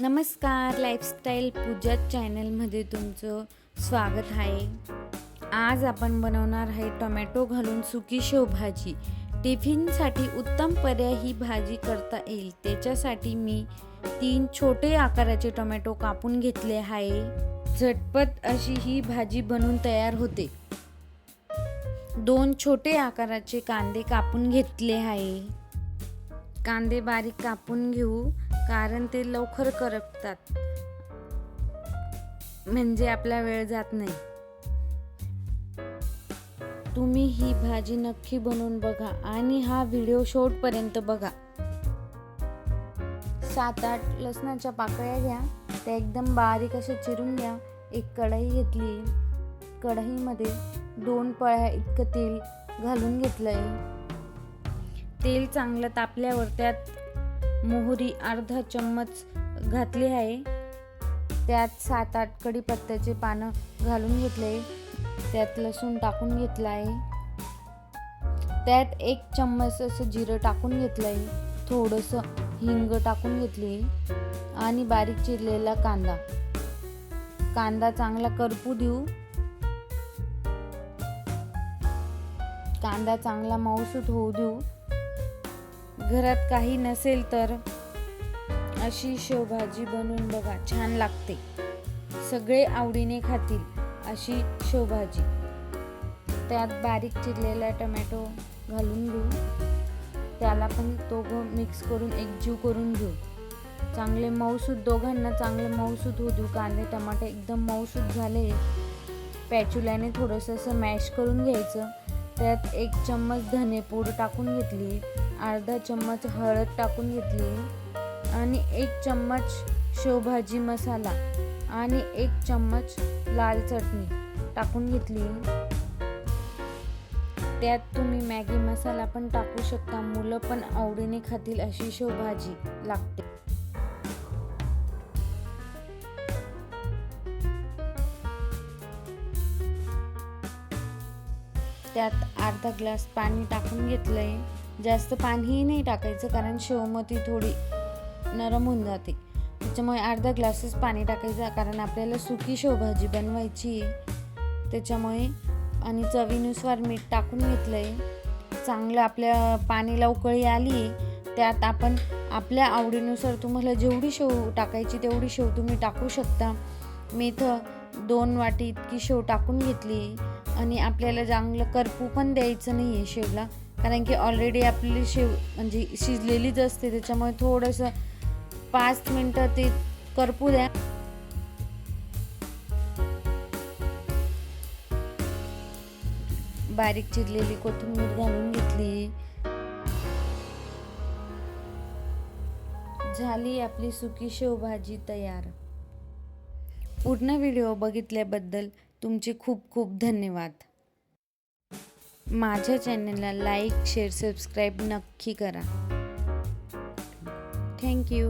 नमस्कार लाईफस्टाईल पूजा चॅनलमध्ये तुमचं स्वागत आहे. आज आपण बनवणार आहे टोमॅटो घालून सुकी शेवभाजी. टिफिनसाठी उत्तम पर्याय ही भाजी करता येईल. त्याच्यासाठी मी तीन छोटे आकाराचे टोमॅटो कापून घेतले आहे. झटपट अशी ही भाजी बनवून तयार होते. दोन छोटे आकाराचे कांदे कापून घेतले आहे. कांदे बारीक कापून घेऊ कारण ते लवकर करपतात. म्हणजे आपला वेळ जात नाही. तुम्ही ही भाजी नक्की बनवून बघा आणि हा व्हिडिओ शेवटपर्यंत बघा. सात आठ लसणाच्या पाकळ्या घ्या त्या एकदम बारीक अशा चिरून घ्या. एक कढई घेतली कढईमध्ये दोन पळ्या इतकं तेल घालून घेतलं आहे तेल चांगलं तापल्यावर त्यात मोहरी अर्धा चम्मच घातली आहे. त्यात सात आठ कढीपत्त्याचे पानं घालून घेतले. त्यात लसूण टाकून घेतला आहे त्यात एक चम्मच असं जिरं टाकून घेतलं आहे थोडंसं हिंग टाकून घेतली आणि बारीक चिरलेला कांदा. कांदा चांगला करपू देऊ. कांदा चांगला मऊसूत होऊ देऊ. घरात काही नसेल तर अशी शेवभाजी बनवून बघा छान लागते. सगळे आवडीने खातील अशी शेवभाजी. त्यात बारीक चिरलेला टमॅटो घालून घेऊ. त्याला पण दोघं मिक्स करून एकजीव करून घेऊ. चांगले मऊसूत दोघांना चांगले मऊसूत होऊ देऊ. कांदे टमाटे एकदम मऊसूत झाले. पॅचुल्याने थोडंसं असं मॅश करून घ्यायचं. त्यात एक चम्मच धनेपूड टाकून घेतली. अर्धा चम्मच हळद टाकून घेतली आणि एक चम्मच शेवभाजी मसाला आणि एक चम्मच लाल चटणी टाकून घेतली. त्यात तुम्ही मॅगी मसाला पण टाकू शकता. मुलं पण आवडीने खातील अशी शेवभाजी लागते. त्यात अर्धा ग्लास पाणी टाकून घेतलंय. जास्त पाणीही नाही टाकायचं कारण शेवमती थोडी नरम होऊन जाते. त्याच्यामुळे अर्धा ग्लासेस पाणी टाकायचं कारण आपल्याला सुकी शेवभाजी बनवायची आहे. त्याच्यामुळे आणि चवीनुसार मीठ टाकून घेतलं आहे चांगलं आपल्या पाणीला उकळी आली त्यात आपण आपल्या आवडीनुसार तुम्हाला जेवढी शेव टाकायची तेवढी शेव तुम्ही टाकू शकता. मी इथं दोन वाटी इतकी शेव टाकून घेतली आणि आपल्याला चांगलं करपू पण द्यायचं नाही आहे शेवला. कारण की ऑलरेडी आपली शेव म्हणजे शिजलेलीच असते त्याच्यामुळे थोडंसं पाच मिनटं ते करपू द्या. बारीक चिरलेली कोथिंबीर घालून घेतली. झाली आपली सुकी शेवभाजी तयार. पूर्ण व्हिडिओ बघितल्याबद्दल तुमचे खूप खूप धन्यवाद. माझ्या चॅनलला लाईक शेअर सबस्क्राईब नक्की करा. थँक्यू